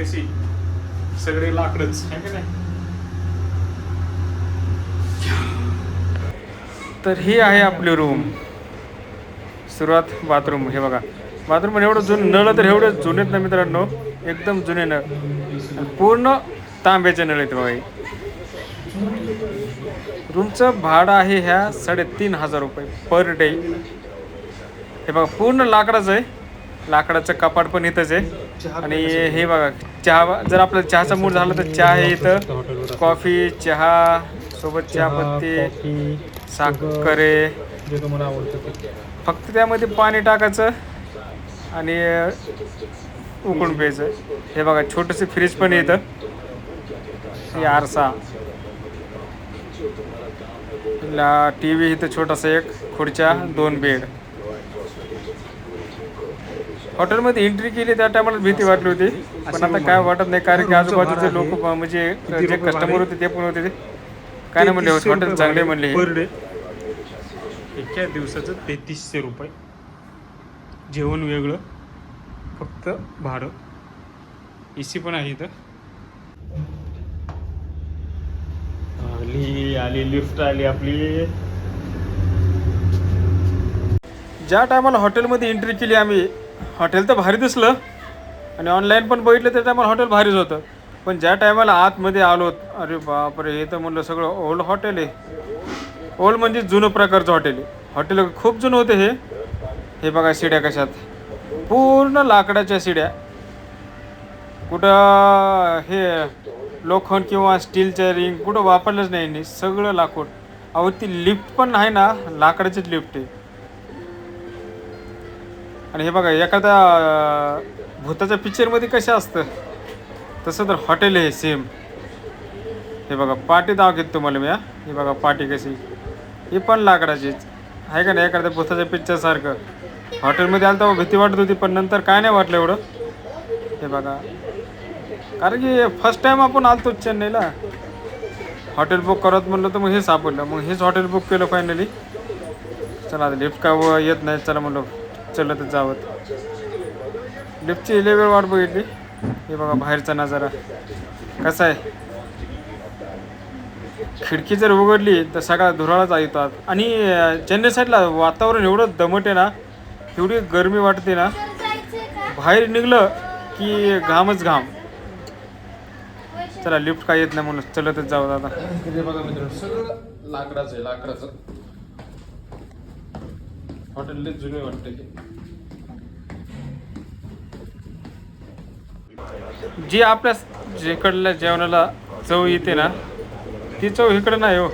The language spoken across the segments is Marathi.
कशी सगळे लाकडच. आहे नाही? तर ही आहे आपली रूम सुरुवात बाथरूम हे बघा. बाथरूम पण एवढं जुनं नळ तर एवढं जुनेत ना मित्रांनो. एकदम जुने नळ. पूर्ण तांब्याचे नळ आहेत बघा हे. रूमचं भाडं आहे ह्या साडेतीन हजार रुपये पर डे हे बघा पूर्ण लाकडाचं आहे. लाकडाचं कपाट पण इथंच आहे. आणि हे बघा चहा जर आपल्याला चहाचा मूड झाला तर चहा आहे इथं. कॉफी चहा सोबत चहा पत्ती साखरे. फक्त त्यामध्ये पाणी टाकायचं आणि उकळून प्यायचं. हे बघा छोटंसं फ्रीज पण इथं. हे आरसा. टी व्ही इथं छोटासा एक खुर्च्या दोन बेड. हॉटेलमध्ये एंट्री केली त्या टायमाला भीती वाटली होती. पण आता काय वाटत नाही कारण की आजूबाजूचे लोक म्हणजे जे कस्टमर होते ते पण होते ते. काय नाही म्हणले हॉटेल चांगले म्हणले? हे. पर डे एका दिवसाचं तेहतीसशे रुपये. जेवण वेगळं फक्त भाडं. ए सी पण आहे इथं. आली आली लिफ्ट आली आपली. ज्या टायमाला हॉटेलमध्ये एंट्री केली आम्ही हॉटेल तर भारी दिसलं. आणि ऑनलाईन पण बघितलं त्या टायमाला हॉटेल भारीच होतं. पण ज्या टायमाला आतमध्ये आलो अरे बापरे हे तर म्हणलं सगळं ओल्ड हॉटेल आहे. ओल्ड म्हणजे जुनं प्रकारचं हॉटेल आहे. हॉटेल खूप जुनं होते हे. हे बघा शिड्या कशात. पूर्ण लाकडाच्या शिड्या. कुठं हे लोखंड किंवा स्टीलच्या रिंग कुठं वापरलंच नाही सगळं लाकूड. अहो ती लिफ्ट पण आहे ना लाकडाचीच लिफ्ट आहे. आणि हे बघा एखाद्या भूताच्या पिक्चरमध्ये कसं असतं? तसं तर हॉटेल आहे सेम हे बघा पाटी दाखवत तुम्हाला मी हा. हे बघा पाटी कशी. ही पण लाकडाचीच. आहे का नाही एखाद्या भूताच्या पिक्चरसारखं हॉटेलमध्ये आलं तर हो, भीती वाटत होती पण नंतर काय नाही वाटलं एवढं. हे बघा. कारण की फर्स्ट टाईम आपण आलतो चेन्नईला. हॉटेल बुक करत म्हणलं तर मग हे सापडलं. मग हेच हॉटेल बुक केलं फायनली चला आता लिफ्ट का येत नाही चला म्हणलं. चलतच जावं. लिफ्टची लय वेळ वाट बघितली. हे बघा बाहेरचा नजारा. कसा आहे? खिडकी जर उघडली तर सगळा धुराळाच येतात आणि चेन्नई साईडला वातावरण एवढं दमट आहे ना एवढी गरमी वाटते ना बाहेर निघलं की घामच घाम. चला लिफ्ट काय येत नाही म्हणून चलतच जाऊ आता. बघा मित्र सगळं लाकडाचं आहे लाकडाचं. हॉटेल लय जुने वाटते जी आपल्या जिकडल्या जेवणाला चव येते ना ती चव इकडे नाही हो.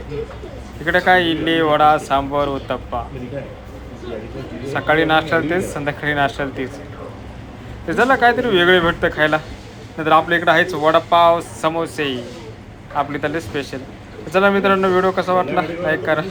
इकडे काय इडली वडा सांबर उत्तप्पा. सकाळी नाश्त्याला तेच संध्याकाळी नाश्त्याला तेच. ते झालं काहीतरी वेगळे भेटतं खायला. नंतर आपल्या इकडे आहेच वडापाव समोसे. आपली त्याला स्पेशल चला मित्रांनो व्हिडिओ कसा वाटला? लाईक करा.